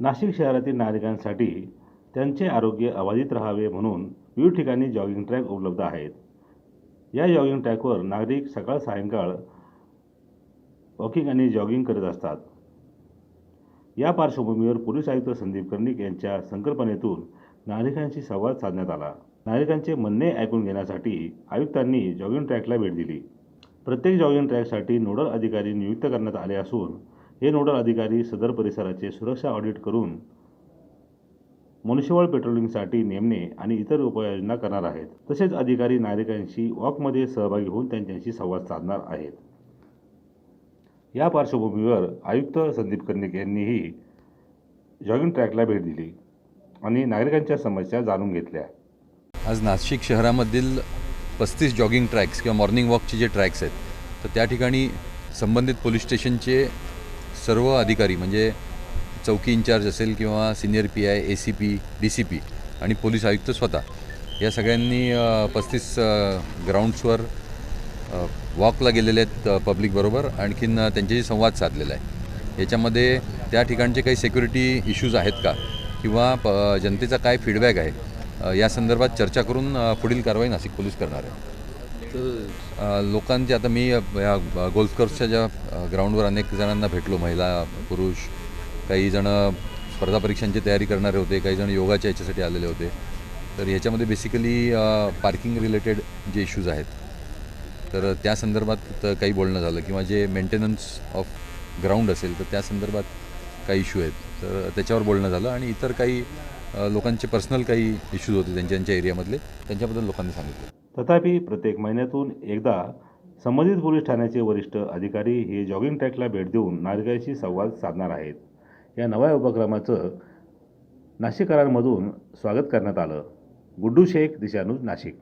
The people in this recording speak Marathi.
नाशिक शहरातील नागरिकांसाठी त्यांचे आरोग्य अबाधित राहावे म्हणून विविध ठिकाणी जॉगिंग ट्रॅक उपलब्ध आहेत. या जॉगिंग ट्रॅकवर नागरिक सकाळ सायंकाळ वॉकिंग आणि जॉगिंग करत असतात. या पार्श्वभूमीवर पोलीस आयुक्त संदीप कर्णिक यांच्या संकल्पनेतून नागरिकांशी संवाद साधण्यात आला. नागरिकांचे म्हणणे ऐकून घेण्यासाठी आयुक्तांनी जॉगिंग ट्रॅकला भेट दिली. प्रत्येक जॉगिंग ट्रॅकसाठी नोडल अधिकारी नियुक्त करण्यात आले असून हे नोडल अधिकारी सदर परिसराचे सुरक्षा ऑडिट करून मनुष्यबळ पेट्रोलिंगसाठी नेमणे आणि इतर उपाययोजना करणार आहेत. तसेच अधिकारी नागरिकांशी वॉकमध्ये सहभागी होऊन त्यांच्याशी संवाद साधणार आहेत. या पार्श्वभूमीवर आयुक्त संदीप कर्णिक यांनीही जॉगिंग ट्रॅकला भेट दिली आणि नागरिकांच्या समस्या जाणून घेतल्या. आज नाशिक शहरामधील पस्तीस जॉगिंग ट्रॅक्स किंवा मॉर्निंग वॉकचे जे ट्रॅक्स आहेत तर त्या ठिकाणी संबंधित पोलीस स्टेशनचे सर्व अधिकारी म्हणजे चौकी इंचार्ज असेल किंवा senior P I A C P D C P आणि पोलीस आयुक्त स्वतः या सगळ्यांनी पस्तीस ग्राउंड्सवर वॉकला गेलेले आहेत पब्लिकबरोबर आणखीन त्यांच्याशी संवाद साधलेला आहे. याच्यामध्ये त्या ठिकाणचे काही सिक्युरिटी इश्यूज आहेत का? किंवा प जनतेचा काय फीडबॅक आहे? या संदर्भात चर्चा करून पुढील कारवाई नाशिक पोलीस करणार आहे. लोकांचे आता मी या गोल्फ कोर्सच्या ज्या ग्राउंडवर अनेक जणांना भेटलो महिला पुरुष काही जण स्पर्धा परीक्षांची तयारी करणारे होते काही जण योगाच्या याच्यासाठी आलेले होते. तर ह्याच्यामध्ये बेसिकली पार्किंग रिलेटेड जे इश्यूज आहेत तर त्या संदर्भात काही बोलणं झालं किंवा जे मेंटेनन्स ऑफ ग्राउंड असेल तर त्या संदर्भात काही इश्यू आहेत. तर त्याच्यावर बोलणं झालं आणि इतर काही लोकांचे पर्सनल काही इश्यूज होते त्यांच्या त्यांच्या एरियामधले त्यांच्याबद्दल लोकांनी सांगितलं. तथापि प्रत्येक महिन्यातून एकदा संबंधित पोलीस ठाण्याचे वरिष्ठ अधिकारी हे जॉगिंग ट्रॅकला भेट देऊन नागरिकांशी संवाद साधणार आहेत. या नव्या उपक्रमाचं नाशिककरांमधून स्वागत करण्यात आलं. गुड्डू शेख दिशानूज नाशिक.